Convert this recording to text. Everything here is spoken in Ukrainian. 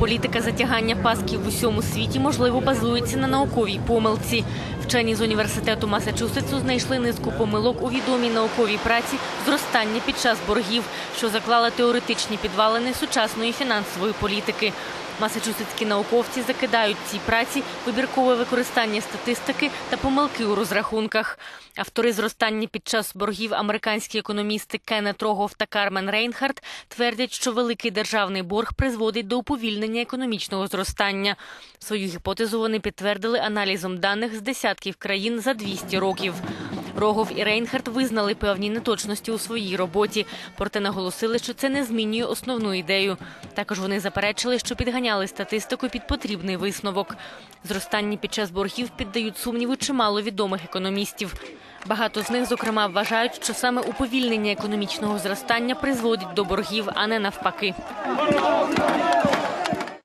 політика затягання пасків в усьому світі можливо базується на науковій помилці. Вчені з університету Масачусетсу знайшли низку помилок у відомій науковій праці зростання під час боргів, що заклала теоретичні підвалини сучасної фінансової політики. Масачусетські науковці закидають цій праці вибіркове використання статистики та помилки у розрахунках. Автори зростання під час боргів американські економісти Кеннет Рогов та Кармен Рейнхард твердять, що великий державний борг призводить до уповільнення економічного зростання. Свою гіпотезу вони підтвердили аналізом даних з десятків країн за 200 років. Рогов і Рейнхард визнали певні неточності у своїй роботі, проте наголосили, що це не змінює основну ідею. Також вони заперечили, що підганяли статистику під потрібний висновок. Зростання під час боргів піддають сумніву чимало відомих економістів. Багато з них, зокрема, вважають, що саме уповільнення економічного зростання призводить до боргів, а не навпаки.